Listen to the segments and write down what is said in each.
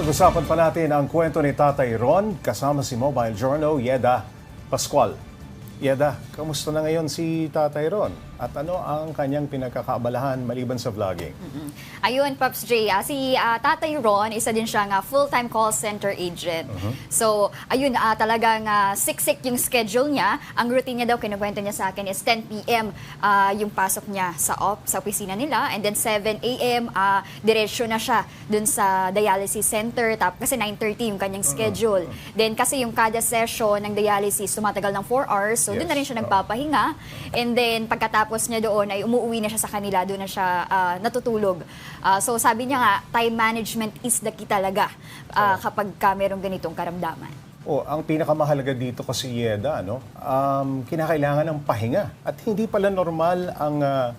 Pag-usapan pa natin ang kwento ni Tatay Ron kasama si Mobile Journal Yeda Pascual. Yeda, kamusta na ngayon si Tatay Ron? At ano ang kanyang pinagkakaabalahan maliban sa vlogging? Ayun, Pops J, ah, si ah, Tatay Ron, isa din siyang ah, full-time call center agent. So, ayun, ah, talagang ah, siksik yung schedule niya. Ang routine niya daw, kinukwento niya sa akin, is 10 p.m. ah, yung pasok niya sa op, sa opisina nila. And then 7 a.m., ah, diretsyo na siya dun sa dialysis center. Tap, kasi 9.30 yung kanyang schedule. Then kasi yung kada session ng dialysis, tumatagal ng 4 hours. So, dun na rin siya Yes. nagpapahinga. And then, pagkatapos niya doon ay umuwi na siya sa kanila, doon na siya ah, natutulog. Ah, so sabi niya nga, time management is the key talaga ah, kapag ka merong ganitong karamdaman. O, ang pinakamahalaga dito kasi Yeda, ano, um, kinakailangan ng pahinga. At hindi pala normal ang, ah,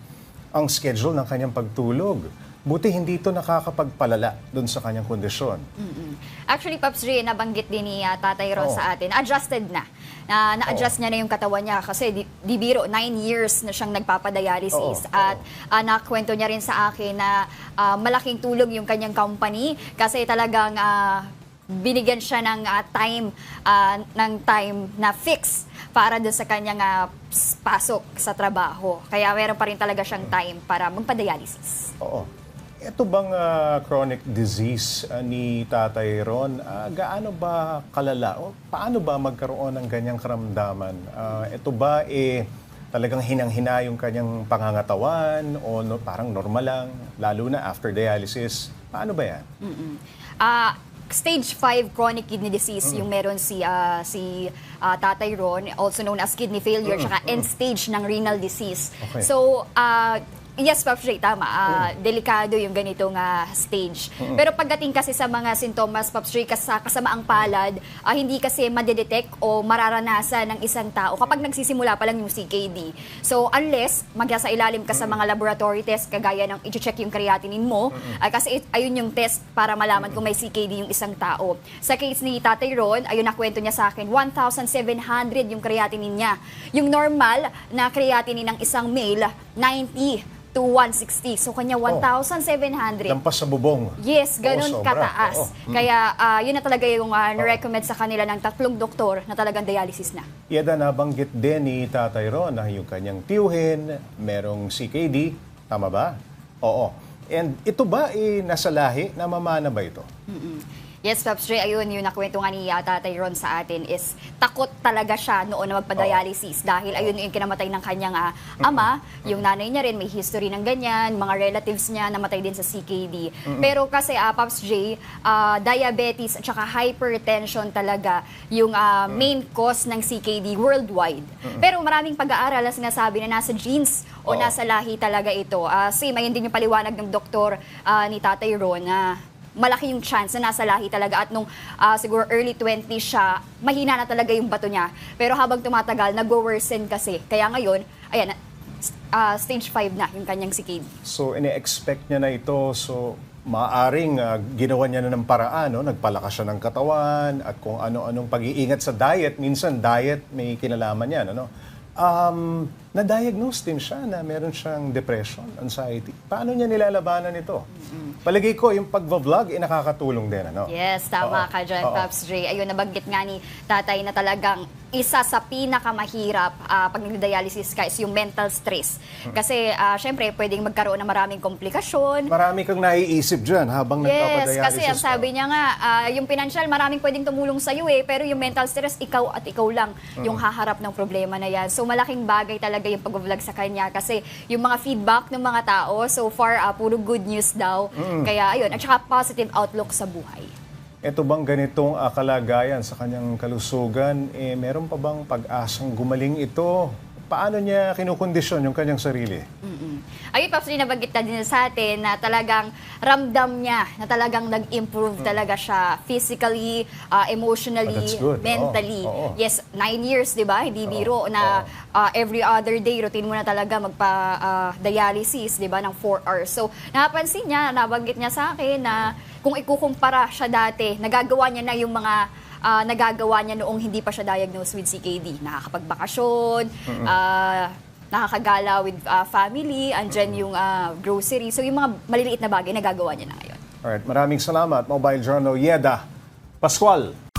ang schedule ng kanyang pagtulog. Buti hindi ito nakakapagpalala dun sa kanyang kondisyon. Actually, Pops Ray, nabanggit din ni ah, Tatay Ron Oo. sa atin, adjusted na. Na, na-adjust niya na yung katawan niya kasi di, di biro, nine years na siyang nagpapadialysis. Oo, At ah, nakwento niya rin sa akin na ah, malaking tulong yung kanyang company kasi talagang ah, binigyan siya ng ah, time ah, ng time na fix para doon sa kanyang s- pasok sa trabaho. Kaya meron pa rin talaga siyang time para magpa-dialysis. Oo. Ito bang ah, chronic disease ah, ni Tatay Ron, ah, gaano ba kalala? O paano ba magkaroon ng ganyang karamdaman? Ah, ito ba eh talagang hinang-hina yung kanyang pangangatawan o no, parang normal lang, lalo na after dialysis? Paano ba yan? Ah, stage 5 chronic kidney disease yung meron si ah, si ah, Tatay Ron, also known as kidney failure, tsaka end stage ng renal disease. Okay. So, ah, Yes, Pops Ray, tama. Ah, Delikado yung ganitong ah, stage. Pero pagdating kasi sa mga sintomas, Pops Ray, kas- sa kasamaang palad, ah, hindi kasi madedetect o mararanasan ng isang tao kapag nagsisimula pa lang yung CKD. So, unless magsa ilalim ka sa mga laboratory test, kagaya ng i-check yung creatinine mo, ah, kasi it- ayun yung test para malaman kung may CKD yung isang tao. Sa case ni Tatay Ron, ayun nakwento niya sa akin, 1,700 yung creatinine niya. Yung normal na creatinine ng isang male, 90 to 160. So, kanya 1,700. Lampas sa bubong. Yes, Oo, ganun sobra. kataas. Oo. Kaya ah, yun na talaga yung uh, recommend sa kanila ng tatlong doktor na talagang dialysis na. Yeda, nabanggit din ni Tatay Ron na yung kanyang tiyuhin, merong CKD, tama ba? Oo. And ito ba eh, nasa lahi? Namamana ba ito? Yes, Pops Ray, ayun, yung nakwento nga ni uh, Tatay Ron sa atin is takot talaga siya noon na magpa-dialysis dahil ayun yung kinamatay ng kanyang ah, ama, yung nanay niya rin may history ng ganyan, mga relatives niya namatay din sa CKD. Pero kasi ah, Pops J, ah, diabetes at saka hypertension talaga yung ah, main cause ng CKD worldwide. Pero maraming pag-aaral na sinasabi na nasa genes o nasa lahi talaga ito. Ah, same, ayun din yung paliwanag ng doktor ah, ni Tatay Ron na malaki yung chance na nasa lahi talaga at nung ah, siguro early 20 siya, mahina na talaga yung bato niya. Pero habang tumatagal, nagwo-worsen kasi. Kaya ngayon, ayan, ah, stage 5 na yung kanyang CKD. So, ine-expect niya na ito. So, maaring ah, ginawa niya na ng paraan, no? nagpalakas siya ng katawan at kung ano-anong pag-iingat sa diet. Minsan, diet may kinalaman yan. Ano? Um, na-diagnose din siya na meron siyang depression, anxiety. Paano niya nilalabanan ito? Palagay ko, yung pag-vlog, eh, nakakatulong din. Ano? Yes, tama Oo. ka dyan, Oo. Pops Ray. Ayun, nabanggit nga ni tatay na talagang isa sa pinakamahirap ah, pag nagdialysis ka is yung mental stress. Hmm. Kasi, ah, syempre, pwedeng magkaroon ng maraming komplikasyon. Marami kang naiisip dyan habang Yes, nagpapadialysis kasi ang sabi niya nga, ah, yung financial, maraming pwedeng tumulong sa iyo eh, pero yung mental stress, ikaw at ikaw lang yung haharap ng problema na yan. So malaking bagay talaga yung pag-vlog sa kanya kasi yung mga feedback ng mga tao, so far, ah, puro good news daw. Kaya ayun, at saka positive outlook sa buhay. Ito bang ganitong ah, kalagayan sa kanyang kalusugan, eh, meron pa bang pag-asang gumaling ito? Paano niya kinukondisyon yung kanyang sarili? Mm-mm. Ayun, rin nabanggit na din sa atin na talagang ramdam niya na talagang nag-improve talaga siya physically, ah, emotionally, Ah, mentally. Oo, oo. Yes, nine years, di ba? Hindi biro na ah, every other day, routine mo na talaga magpa-dialysis, di ba, ng four hours. So, napansin niya, nabanggit niya sa akin na kung ikukumpara siya dati, nagagawa niya na yung mga ah, nagagawa niya noong hindi pa siya diagnosed with CKD. Nakakapagbakasyon, ah, nakakagala with ah, family, andyan yung ah, grocery. So yung mga maliliit na bagay nagagawa niya na ngayon. Alright, maraming salamat, Mobile Journal Yeda Pascual.